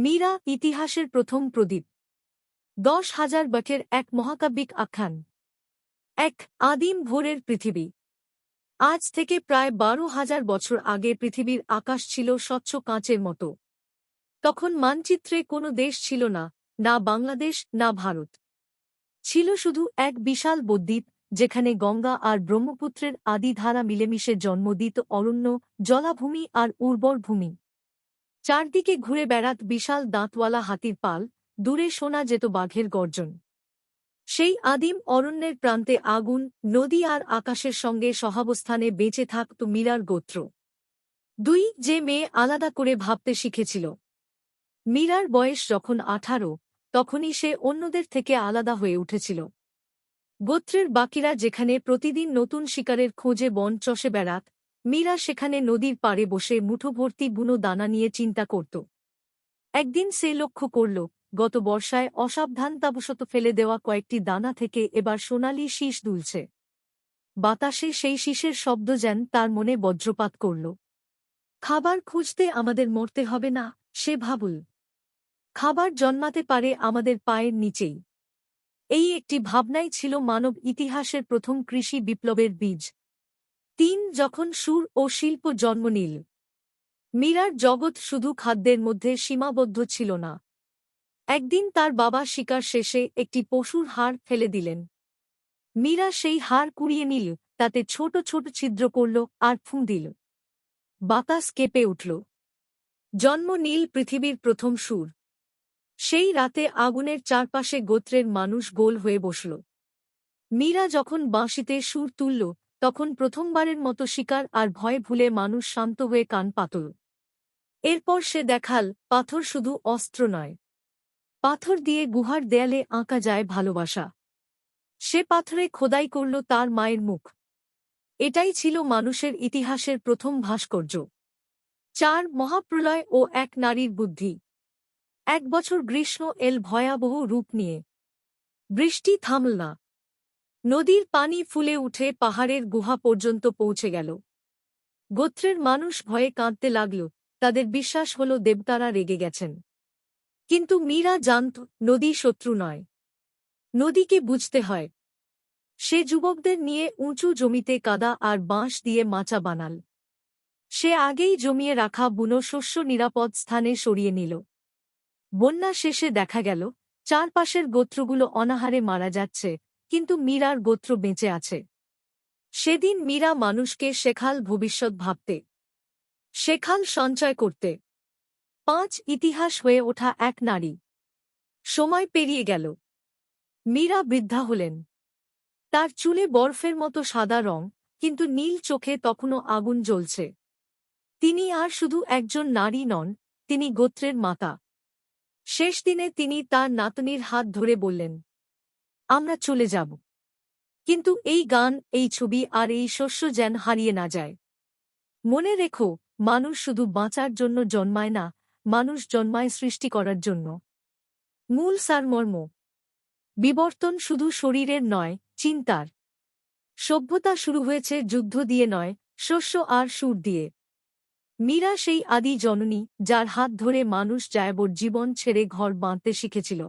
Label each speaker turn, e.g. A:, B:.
A: মীরা ইতিহাসের প্রথম প্রদীপ। দশ হাজার বটের এক মহাকাব্যিক আখ্যান। এক আদিম ভোরের পৃথিবী। আজ থেকে প্রায় বারো হাজার বছর আগে পৃথিবীর আকাশ ছিল স্বচ্ছ কাঁচের মতো। তখন মানচিত্রে কোনো দেশ ছিল না না বাংলাদেশ, না ভারত। ছিল শুধু এক বিশাল বদ্বীপ, যেখানে গঙ্গা আর ব্রহ্মপুত্রের আদিধারা মিলেমিশে জন্ম দিত অরণ্য, জলাভূমি আর উর্বর ভূমি। চারদিকে ঘুরে বেড়াত বিশাল দাঁতওয়ালা হাতির পাল, দূরে শোনা যেত বাঘের গর্জন। সেই আদিম অরণ্যের প্রান্তে আগুন, নদী আর আকাশের সঙ্গে সহাবস্থানে বেঁচে থাকত মীরার গোত্র। দুই যে মেয়ে আলাদা করে ভাবতে শিখেছিল। মীরার বয়স যখন আঠারো, তখনই সে অন্যদের থেকে আলাদা হয়ে উঠেছিল। গোত্রের বাকিরা যেখানে প্রতিদিন নতুন শিকারের খোঁজে বন চষে বেড়াত মীরা সেখানে নদীর পাড়ে বসে মুঠোভর্তি বুনো দানা নিয়ে চিন্তা করত। একদিন সে লক্ষ্য করল, গত বর্ষায় অসাবধানতাবশত ফেলে দেওয়া কয়েকটি দানা থেকে এবার সোনালি শীষ দুলছে। বাতাসে সেই শীষের শব্দ যেন তার মনে বজ্রপাত করল। খাবার খুঁজতে আমাদের মরতে হবে না, সে ভাবুল। খাবার জন্মাতে পারে আমাদের পায়ের নিচেই। এই একটি ভাবনাই ছিল মানব ইতিহাসের প্রথম কৃষি বিপ্লবের বীজ। তিন যখন সুর ও শিল্প জন্ম নিল। মীরার জগৎ শুধু খাদ্যের মধ্যে সীমাবদ্ধ ছিল না। একদিন তার বাবা শিকার শেষে একটি পশুর হাড় ফেলে দিলেন। মীরা সেই হাড় কুড়িয়ে নিল, তাতে ছোট ছোট ছিদ্র করল আর ফুঁ দিল। বাতাস কেঁপে উঠল। জন্ম নীল পৃথিবীর প্রথম সুর। সেই রাতে আগুনের চারপাশে গোত্রের মানুষ গোল হয়ে বসল। মীরা যখন বাঁশিতে সুর তুলল তখন প্রথমবারের মতো শিকার আর ভয় ভুলে মানুষ শান্ত হয়ে কান পাতল। এরপর সে দেখাল, পাথর শুধু অস্ত্র নয়। পাথর দিয়ে গুহার দেয়ালে আঁকা যায় ভালোবাসা। সে পাথরে খোদাই করল তার মায়ের মুখ। এটাই ছিল মানুষের ইতিহাসের প্রথম ভাস্কর্য। চার, মহাপ্রলয় ও এক নারীর বুদ্ধি। এক বছর গ্রীষ্ম এল ভয়াবহ রূপ নিয়ে। বৃষ্টি থামল না। নদীর পানি ফুলে উঠে পাহাড়ের গুহা পর্যন্ত পৌঁছে গেল। গোত্রের মানুষ ভয়ে কাঁদতে লাগল, তাদের বিশ্বাস হল দেবতারা রেগে গেছেন। কিন্তু মীরা জানত, নদী শত্রু নয়। নদীকে বুঝতে হয়। সে যুবকদের নিয়ে উঁচু জমিতে কাদা আর বাঁশ দিয়ে মাচা বানাল। সে আগেই জমিয়ে রাখা বুনো শস্য নিরাপদ স্থানে সরিয়ে নিল। বন্যা শেষে দেখা গেল, চারপাশের গোত্রগুলো অনাহারে মারা যাচ্ছে কিন্তু মীরার গোত্র বেঁচে আছে। সেদিন মীরা মানুষকে শেখাল ভবিষ্যৎ ভাবতে। শেখাল সঞ্চয় করতে। পাঁচ ইতিহাস হয়ে ওঠা এক নারী। সময় পেরিয়ে গেল। মীরা বৃদ্ধা হলেন। তার চুলে বরফের মতো সাদা রং, কিন্তু নীল চোখে তখনও আগুন জ্বলছে। তিনি আর শুধু একজন নারী নন, তিনি গোত্রের মাতা। শেষ দিনে তিনি তার নাতনির হাত ধরে বললেন আমরা চলে যাব। কিন্তু এই গান, এই ছবি আর এই শস্য যেন হারিয়ে না যায়। মনে রেখো, মানুষ শুধু বাঁচার জন্য জন্মায় না, মানুষ জন্মায় সৃষ্টি করার জন্য। মূল সারমর্ম, বিবর্তন শুধু শরীরের নয়, চিন্তার। সভ্যতা শুরু হয়েছে যুদ্ধ দিয়ে নয়, শস্য আর সুর দিয়ে। মীরা সেই আদি জননী, যার হাত ধরে মানুষ জায়বর জীবন ছেড়ে ঘর বাঁধতে শিখেছিল।